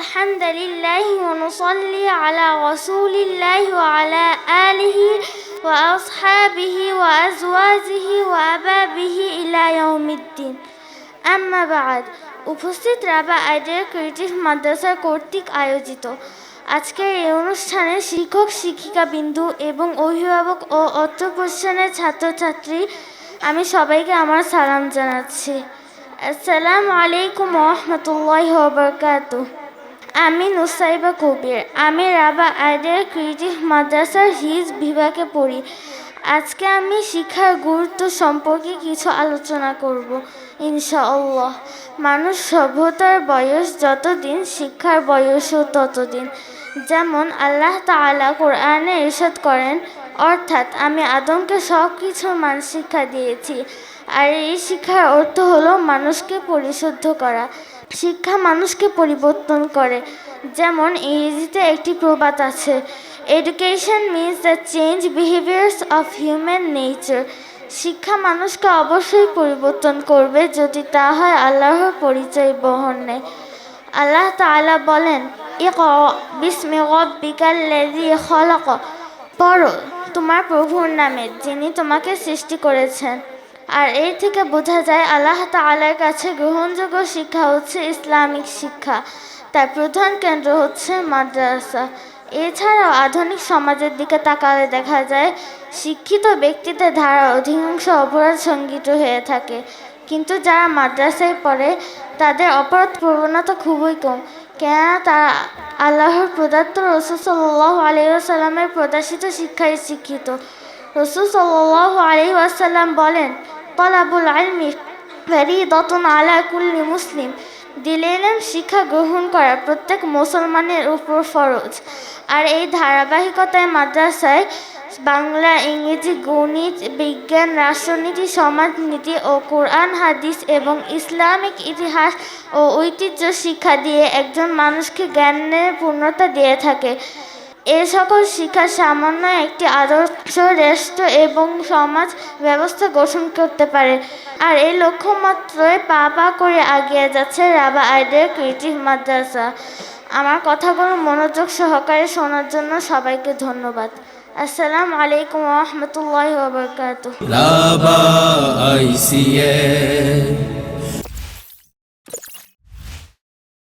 الحمد لله ونصلي على رسول الله وعلى آله وأصحابه وأزواجه وأبابه إلى يوم الدين أما بعد উপস্থিত রাবা idea creative মাদ্রাসা কর্তৃক আয়োজিত আজকের এই অনুষ্ঠানে শিক্ষক শিক্ষিকা বিন্দু এবং অভিভাবক ও অর্থ প্রতিষ্ঠানের ছাত্রছাত্রী আমি সবাইকে আমার সালাম জানাচ্ছি আসসালামু আলাইকুম রহমতুল্লাহ বরকাত আমি নুসাইবা কবির। আমি রাবা আইডিয়া ক্রিয়েটিভ মাদ্রাসার হিজ বিভাগে পড়ি। আজকে আমি শিক্ষার গুরুত্ব সম্পর্কে কিছু আলোচনা করব, ইনশাআল্লাহ। মানুষ সভ্যতার বয়স যতদিন, শিক্ষার বয়সও ততদিন। যেমন আল্লাহ তাআলা কোরআনে ইরশাদ করেন, অর্থাৎ আমি আদমকে সব কিছুর মান শিক্ষা দিয়েছি। আর এই শিক্ষার অর্থ হলো মানুষকে পরিশুদ্ধ করা। শিক্ষা মানুষকে পরিবর্তন করে। যেমন ইংরেজিতে একটি প্রবাদ আছে education means the change behaviours of human nature শিক্ষা মানুষকে অবশ্যই পরিবর্তন করবে যদি তা হয় আল্লাহর পরিচয় বহন নেয়। আল্লাহ তাআলা বলেন বিস্মি রব্বিকাল্লাযী খলাক। পড়ো তোমার প্রভুর নামে যিনি তোমাকে সৃষ্টি করেছেন। আর এই থেকে বোঝা যায় আল্লাহ তাআলার কাছে গ্রহণযোগ্য শিক্ষা হচ্ছে ইসলামিক শিক্ষা। তার প্রধান কেন্দ্র হচ্ছে মাদ্রাসা। এছাড়াও আধুনিক সমাজের দিকে তাকালে দেখা যায়, শিক্ষিত ব্যক্তিদের ধারা অধিকাংশ অপরাধ সংগীত হয়ে থাকে। কিন্তু যারা মাদ্রাসায় পড়ে, তাদের অপরাধ প্রবণতা খুবই কম। কেননা তারা আল্লাহর প্রদত্ত রসুল সাল্লাহ আলিয়াল্লামের প্রদর্শিত শিক্ষায় শিক্ষিত। রসুল সাল্লাহ আলি আসাল্লাম বলেন তলাবুল আলমি ফেরিদতন আলা কুল্লি মুসলিম দিলেন শিক্ষা গ্রহণ করা প্রত্যেক মুসলমানের উপর ফরজ। আর এই ধারাবাহিকতায় মাদ্রাসায় বাংলা, ইংরেজি, গণিত, বিজ্ঞান, রাষ্ট্রনীতি, সমাজনীতি ও কোরআন, হাদিস এবং ইসলামিক ইতিহাস ও ঐতিহ্য শিক্ষা দিয়ে একজন মানুষকে জ্ঞানের পূর্ণতা দিয়ে থাকে। এ সকল শিক্ষা সামান্য একটি আদর্শ রাষ্ট্র এবং সমাজ ব্যবস্থা গঠন করতে পারে। আর এই লক্ষ্যমাত্রায় পা পা করে আগিয়ে যাচ্ছে রাবা আইডিয়া ক্রিয়েটিভ মাদ্রাসা। আমার কথাগুলো মনোযোগ সহকারে শোনার জন্য সবাইকে ধন্যবাদ। আসসালামু আলাইকুম রহমতুল্লাহ ICA